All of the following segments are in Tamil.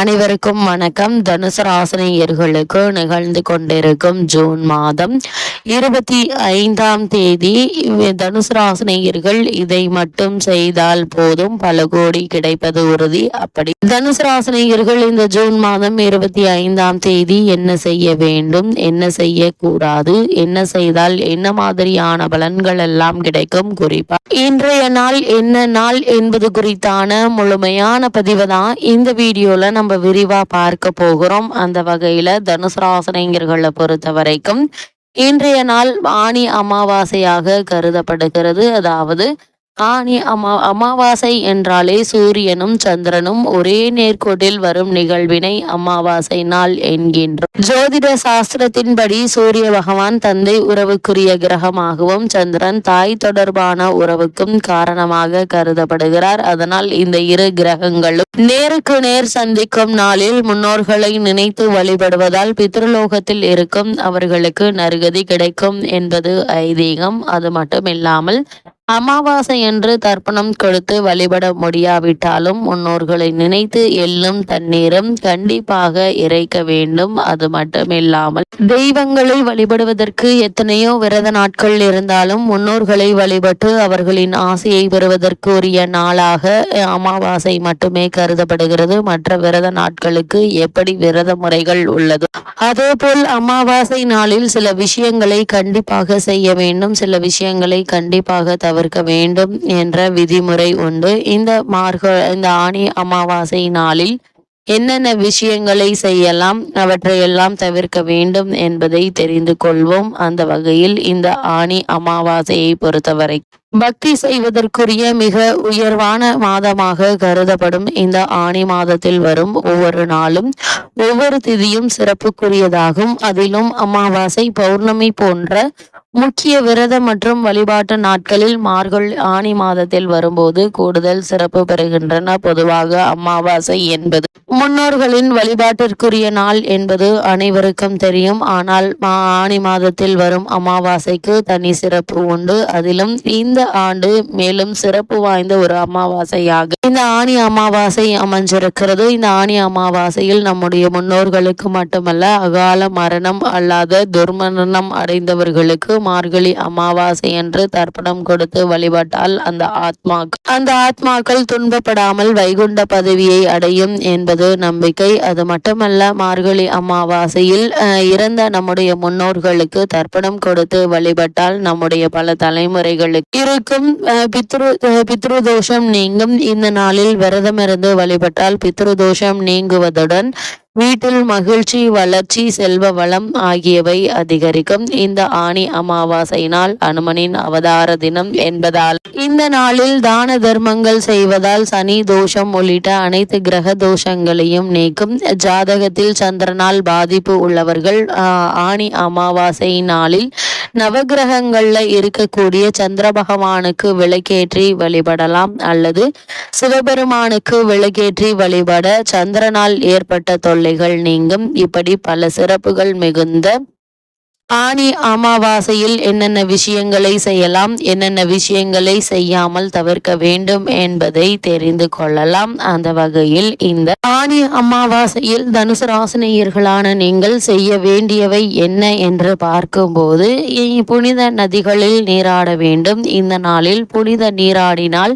அனைவருக்கும் வணக்கம். தனுசு ராசினியர்களுக்கு நிகழ்ந்து கொண்டிருக்கும் ஜூன் மாதம் இருபத்தி ஐந்தாம் தேதி தனுசு ராசினியர்கள் இதை மட்டும் செய்தால் போதும். பல கோடி கிடைப்பது உறுதி. அப்படி தனுசு ராசினியர்கள் இந்த ஜூன் மாதம் இருபத்தி ஐந்தாம் தேதி என்ன செய்ய வேண்டும்? என்ன செய்யக்கூடாது? என்ன செய்தால் என்ன மாதிரியான பலன்கள் எல்லாம் கிடைக்கும்? குறிப்பா இன்றைய நாள் என்ன நாள் என்பது குறித்தான முழுமையான பதிவு தான். இந்த வீடியோல நம்ம விரிவா பார்க்க போகிறோம். அந்த வகையில் தனுசு பொறுத்த வரைக்கும் இன்றைய நாள் ஆணி அமாவாசையாக கருதப்படுகிறது. அதாவது ஆனி அமா அமாவாசை என்றாலே சூரியனும் சந்திரனும் ஒரே நேர்கோட்டில் வரும் நிகழ்வினை அமாவாசை நாள் என்கின்றோம். ஜோதிட சாஸ்திரத்தின்படி சூரிய பகவான் தந்தை உறவுக்குரிய கிரகமாகவும் சந்திரன் தாய் தொடர்பான உறவுக்கும் காரணமாக கருதப்படுகிறார். அதனால் இந்த இரு கிரகங்களும் நேருக்கு நேர் சந்திக்கும் நாளில் முன்னோர்களை நினைத்து வழிபடுவதால் பித்ருலோகத்தில் இருக்கும் அவர்களுக்கு நறுகதி கிடைக்கும் என்பது ஐதீகம். அது மட்டுமில்லாமல் அமாவாசை என்று தர்ப்பணம் கொடுத்து வழிபட முடியாவிட்டாலும் முன்னோர்களை நினைத்து எள்ளும் தண்ணீரும் கண்டிப்பாக இறைக்க வேண்டும். அது மட்டுமில்லாமல் தெய்வங்களை வழிபடுவதற்கு எத்தனையோ விரத நாட்கள் இருந்தாலும் முன்னோர்களை வழிபட்டு அவர்களின் ஆசையை பெறுவதற்கு உரிய நாளாக அமாவாசை மட்டுமே கருதப்படுகிறது. மற்ற விரத நாட்களுக்கு எப்படி விரத முறைகள் உள்ளது? அதேபோல் அமாவாசை நாளில் சில விஷயங்களை கண்டிப்பாக செய்ய வேண்டும். சில விஷயங்களை கண்டிப்பாக தவிர தவிர்க்க வேண்டும் என்ற விதிமுறை உண்டு. இந்த மார்க இந்த ஆணி அமாவாசை நாளில் என்னென்ன விஷயங்களை செய்யலாம் அவற்றையெல்லாம் தவிர்க்க வேண்டும் என்பதை தெரிந்து கொள்வோம். அந்த வகையில் இந்த ஆணி அமாவாசையை பொறுத்தவரை. பக்தி செய்வதற்குரிய மிக உயர்வான மாதமாக கருதப்படும் இந்த ஆணி மாதத்தில் வரும் ஒவ்வொரு நாளும் ஒவ்வொரு திதியும் சிறப்புக்குரியதாகும். அதிலும் அமாவாசை பௌர்ணமி போன்ற முக்கிய விரத மற்றும் வழிபாட்டு நாட்களில் மார்கள் ஆணி மாதத்தில் வரும்போது கூடுதல் சிறப்பு பெறுகின்றன. பொதுவாக அமாவாசை என்பது முன்னோர்களின் வழிபாட்டிற்குரிய நாள் என்பது அனைவருக்கும் தெரியும். ஆனால் ஆணி மாதத்தில் வரும் அமாவாசைக்கு தனி சிறப்பு உண்டு. அதிலும் இந்த ஆண்டு மேலும் சிறப்பு வாய்ந்த ஒரு அமாவாசையாகும் இந்த ஆணி அமாவாசை அமைஞ்சிருக்கிறது. இந்த ஆணி அமாவாசையில் நம்முடைய முன்னோர்களுக்கு மட்டுமல்ல அகால மரணம் அல்லாத துர்மரணம் அடைந்தவர்களுக்கு மார்கழி அமாவாசை என்று தர்ப்பணம் கொடுத்து வழிபட்டால் அந்த ஆத்மாக்கள் அந்த ஆத்மாக்கள் துன்பப்படாமல் வைகுண்ட பதவியை அடையும் என்பது நம்பிக்கை. அது மட்டுமல்ல மார்கழி அமாவாசையில் இறந்த நம்முடைய முன்னோர்களுக்கு தர்ப்பணம் கொடுத்து வழிபட்டால் நம்முடைய பல தலைமுறைகளுக்கு இருக்கும். பித்ரு பித்ரு தோஷம் நீங்கும். இந்த நாளில் விரதமிருந்து வழிபட்டால் பித்ரு தோஷம் நீங்குவதுடன் வீட்டில் மகிழ்ச்சி வளர்ச்சி செல்வ வளம் ஆகியவை அதிகரிக்கும். இந்த ஆணி அமாவாசை நாள் அனுமனின் அவதார தினம் என்பதால். இந்த நாளில் தான தர்மங்கள் செய்வதால் சனி தோஷம் உள்ளிட்ட அனைத்து கிரக தோஷங்களையும் நீக்கும். ஜாதகத்தில் சந்திரனால் பாதிப்பு உள்ளவர்கள் ஆணி அமாவாசை நாளில் நவகிரகங்கள்ல இருக்கக்கூடிய சந்திர பகவானுக்கு விளக்கேற்றி வழிபடலாம் அல்லது சிவபெருமானுக்கு விளக்கேற்றி வழிபட சந்திரனால் ஏற்பட்ட தொல்லைகள் நீங்கும். இப்படி பல சிறப்புகள் மிகுந்த ஆனி அமாவாசையில் என்னென்ன விஷயங்களை செய்யலாம் என்னென்ன விஷயங்களை செய்யாமல் தவிர்க்க வேண்டும் என்பதை தெரிந்து கொள்ளலாம். அந்த வகையில் இந்த ஆனி அமாவாசையில் தனுசு ராசினியர்களான நீங்கள் செய்ய வேண்டியவை என்ன என்று பார்க்கும்போது புனித நதிகளில் நீராட வேண்டும். இந்த நாளில் புனித நீராடினால்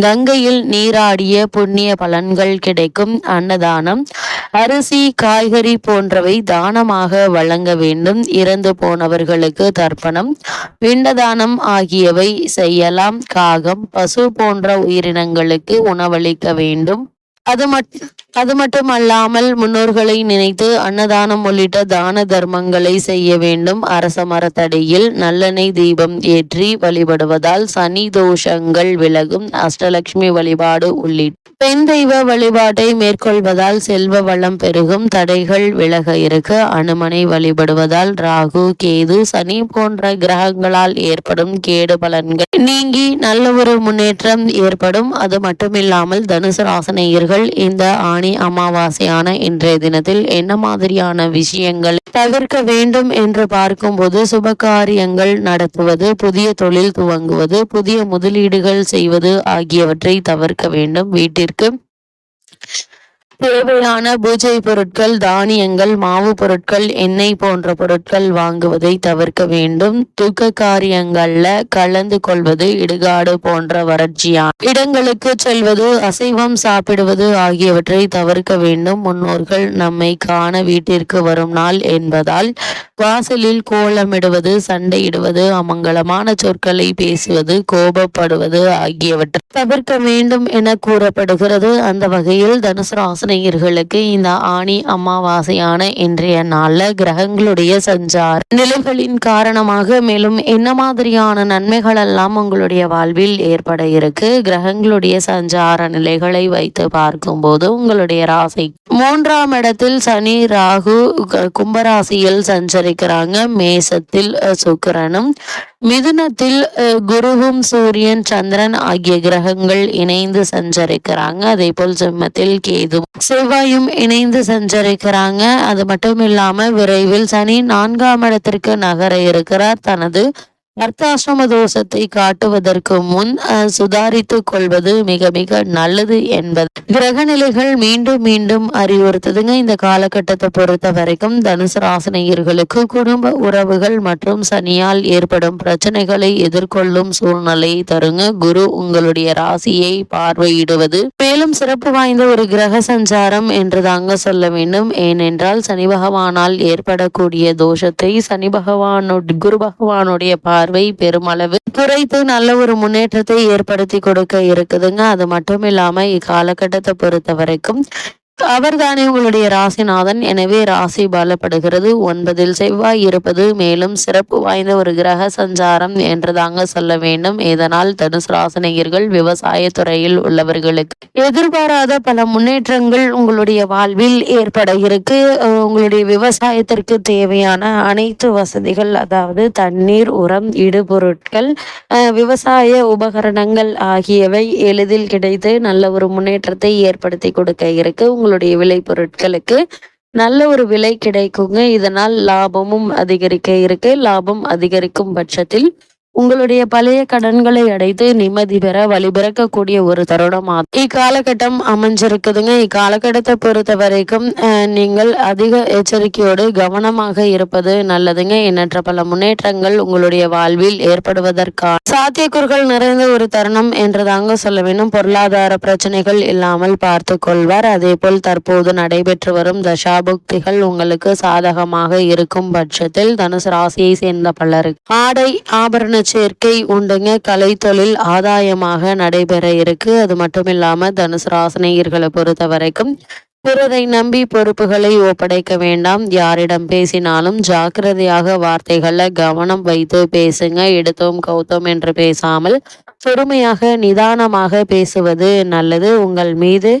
கங்கையில் நீராடிய புண்ணிய பலன்கள் கிடைக்கும் அன்னதானம். அரிசி காய்கறி போன்றவை தானமாக வழங்க வேண்டும். இறந்து போனவர்களுக்கு தர்ப்பணம். விண்டதானம் ஆகியவை செய்யலாம். காகம் பசு போன்ற உயிரினங்களுக்கு உணவளிக்க வேண்டும். அது மட் அது மட்டுமல்லாமல் முன்னோர்களை நினைத்து அன்னதானம் உள்ளிட்ட தான தர்மங்களை செய்ய வேண்டும். அரச மரத்தடியில் நல்லெண்ணெய் தீபம் ஏற்றி வழிபடுவதால் சனி தோஷங்கள் விலகும். அஷ்டலட்சுமி வழிபாடு உள்ளிட்ட பெண் தெய்வ வழிபாட்டை மேற்கொள்வதால் செல்வ வளம் பெருகும். தடைகள் விலக இருக்க அனுமனை வழிபடுவதால் ராகு கேது சனி போன்ற கிரகங்களால் ஏற்படும் கேடு பலன்கள் நீங்கி நல்ல ஒரு முன்னேற்றம் ஏற்படும். அது மட்டுமில்லாமல் தனுசு ராசனையர்கள் இந்த ஆணி அமாவாசையான இன்றைய தினத்தில் என்ன மாதிரியான விஷயங்கள் தவிர்க்க வேண்டும் என்று பார்க்கும்போது சுபகாரியங்கள் நடத்துவது புதிய தொழில் துவங்குவது புதிய முதலீடுகள் செய்வது ஆகியவற்றை தவிர்க்க வேண்டும் வீட்டிற்கு. தேவையான பூஜை பொருட்கள் தானியங்கள் மாவு பொருட்கள் எண்ணெய் போன்ற பொருட்கள் வாங்குவதை தவிர்க்க வேண்டும். துக்க காரியங்கள்ல கலந்து கொள்வது இடுகாடு போன்ற வறட்சியான இடங்களுக்கு செல்வது அசைவம் சாப்பிடுவது ஆகியவற்றை தவிர்க்க வேண்டும். முன்னோர்கள் நம்மை காண வீட்டிற்கு வரும் நாள் என்பதால் வாசலில் கோலமிடுவது சண்டையிடுவது அமங்கலமான சொற்களை பேசுவது கோபப்படுவது ஆகியவற்றை தவிர்க்க வேண்டும் என கூறப்படுகிறது. அந்த வகையில் தனுசு ராசினியர்களுக்கு இந்த ஆணி அமாவாசையான இன்றைய நாளில் கிரகங்களுடைய சஞ்சார நிலைகளின் காரணமாக மேலும் என்ன மாதிரியான நன்மைகள் எல்லாம் உங்களுடைய வாழ்வில் ஏற்பட இருக்கு? கிரகங்களுடைய சஞ்சார நிலைகளை வைத்து பார்க்கும்போது உங்களுடைய ராசி. மூன்றாம் இடத்தில் சனி ராகு கும்பராசியில் சஞ்சரிக்கிறாங்க. மேசத்தில் அஹ், சுக்கிரனும். மிதுனத்தில் அஹ், குருவும் சூரியன் சந்திரன் ஆகிய கிரகங்கள் இணைந்து சஞ்சரிக்கிறாங்க. அதே போல் சிம்மத்தில் கேது செவ்வாயும் இணைந்து சஞ்சரிக்கிறாங்க. அது மட்டும் இல்லாம விரைவில் சனி நான்காம் இடத்திற்கு நகர இருக்கிறார். தனது அர்த்தாசிரம தோஷத்தை காட்டுவதற்கு முன் சுதாரித்து சுதாரித்துக் கொள்வது மிக மிக நல்லது என்பது. கிரக நிலைகள் மீண்டும் மீண்டும் அறிவுறுத்துதுங்க. இந்த காலகட்டத்தை பொறுத்த வரைக்கும் தனுசு ராசினியர்களுக்கு குடும்ப உறவுகள் மற்றும் சனியால் ஏற்படும் பிரச்சனைகளை எதிர்கொள்ளும் சூழ்நிலை தருங்க. குரு உங்களுடைய ராசியை பார்வையிடுவது. மேலும் சிறப்பு வாய்ந்த ஒரு கிரக சஞ்சாரம் என்று தாங்க சொல்ல வேண்டும். ஏனென்றால் சனி பகவானால் ஏற்படக்கூடிய தோஷத்தை சனி பகவானோட குரு பகவானுடைய பார்வை பெருமளவு குறைத்து நல்ல ஒரு முன்னேற்றத்தை ஏற்படுத்தி கொடுக்க இருக்குதுங்க. அது மட்டும் இல்லாம இக்காலகட்டத்தை பொறுத்த வரைக்கும் அவர்தானே உங்களுடைய ராசிநாதன்? எனவே ராசி பலப்படுகிறது. ஒன்பதில் செவ்வாய் இருப்பது மேலும் சிறப்பு வாய்ந்த ஒரு கிரக சஞ்சாரம் என்றுதாங்க சொல்ல வேண்டும். இதனால் தனுசு ராசினியர்கள் விவசாய துறையில் உள்ளவர்களுக்கு எதிர்பாராத பல முன்னேற்றங்கள் உங்களுடைய வாழ்வில் ஏற்பட இருக்கு உங்களுடைய விவசாயத்திற்கு தேவையான அனைத்து வசதிகள் அதாவது தண்ணீர் உரம் இடுபொருட்கள் விவசாய உபகரணங்கள் ஆகியவை எளிதில் கிடைத்து நல்ல ஒரு முன்னேற்றத்தை ஏற்படுத்தி கொடுக்க இருக்கு. உங்களுடைய விலை பொருட்களுக்கு நல்ல ஒரு விலை கிடைக்குங்க. இதனால் லாபமும் அதிகரிக்க இருக்கு. லாபம் அதிகரிக்கும் பட்சத்தில் உங்களுடைய பழைய கடன்களை அடைத்து நிம்மதி பெற வழிபிறக்கக்கூடிய ஒரு தருணமா இக்காலகட்டம் அமைஞ்சிருக்குதுங்க. இக்காலகட்டத்தை பொறுத்த வரைக்கும் நீங்கள் அதிக எச்சரிக்கையோடு கவனமாக இருப்பது நல்லதுங்க. எண்ணற்ற பல முன்னேற்றங்கள் உங்களுடைய வாழ்வில் ஏற்படுவதற்கான சாத்தியக்கூறுகள் நிறைந்த ஒரு தருணம் என்று தாங்க சொல்ல வேண்டும். பொருளாதார பிரச்சனைகள் இல்லாமல் பார்த்து கொள்வார். அதே போல் தற்போது நடைபெற்று வரும் தசாபுக்திகள் உங்களுக்கு சாதகமாக இருக்கும் பட்சத்தில் தனுசு ராசியை சேர்ந்த பலருக்கு ஆடை ஆபரண சேர்க்கை உண்டுங்க. கலைத்தொழில் ஆதாயமாக நடைபெற இருக்கு. அது மட்டும் இல்லாம தனுசு ராசினியர்களை பொறுத்த வரைக்கும் பிறரை நம்பி பொறுப்புகளை ஒப்படைக்க வேண்டாம். யாரிடம் பேசினாலும் ஜாக்கிரதையாக வார்த்தைகளை கவனம் வைத்து பேசுங்க. எடுத்தோம் கௌத்தோம் என்று பேசாமல் பொறுமையாக நிதானமாக பேசுவது நல்லது. உங்கள் மீது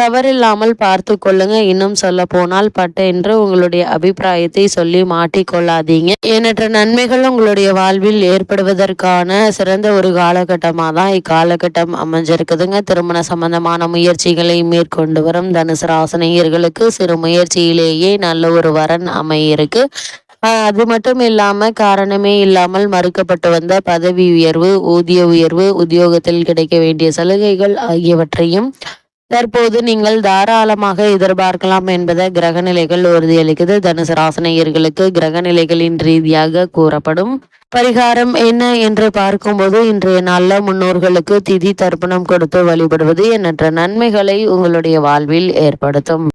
தவறில்லாமல் பார்த்து கொள்ளுங்க. இன்னும் சொல்ல போனால் பட்டென்று உங்களுடைய அபிப்பிராயத்தை சொல்லி மாட்டிக்கொள்ளாதீங்க. எண்ணற்ற நன்மைகள் உங்களுடைய வாழ்வில் ஏற்படுவதற்கான சிறந்த ஒரு காலகட்டமாக தான் இக்காலகட்டம் அமைஞ்சிருக்குதுங்க. திருமண சம்பந்தமான முயற்சிகளை மேற்கொண்டு வரும் தனுசு ராசனையர்களுக்கு சிறு முயற்சியிலேயே நல்ல ஒரு வரன் அமையிருக்கு. அது மட்டும் இல்லாம காரணமே இல்லாமல் மறுக்கப்பட்டு வந்த பதவி உயர்வு ஊதிய உயர்வு உத்தியோகத்தில் கிடைக்க வேண்டிய சலுகைகள் ஆகியவற்றையும் தற்போது நீங்கள் தாராளமாக எதிர்பார்க்கலாம் என்பதை கிரகநிலைகள் உறுதியளிக்குது. தனுசு ராசனையர்களுக்கு கிரகநிலைகளின் ரீதியாக கூறப்படும் பரிகாரம் என்ன என்று பார்க்கும்போது இன்றைய நல்ல முன்னோர்களுக்கு திதி தர்ப்பணம் கொடுத்து வழிபடுவது எண்ணற்ற நன்மைகளை உங்களுடைய வாழ்வில் ஏற்படுத்தும்.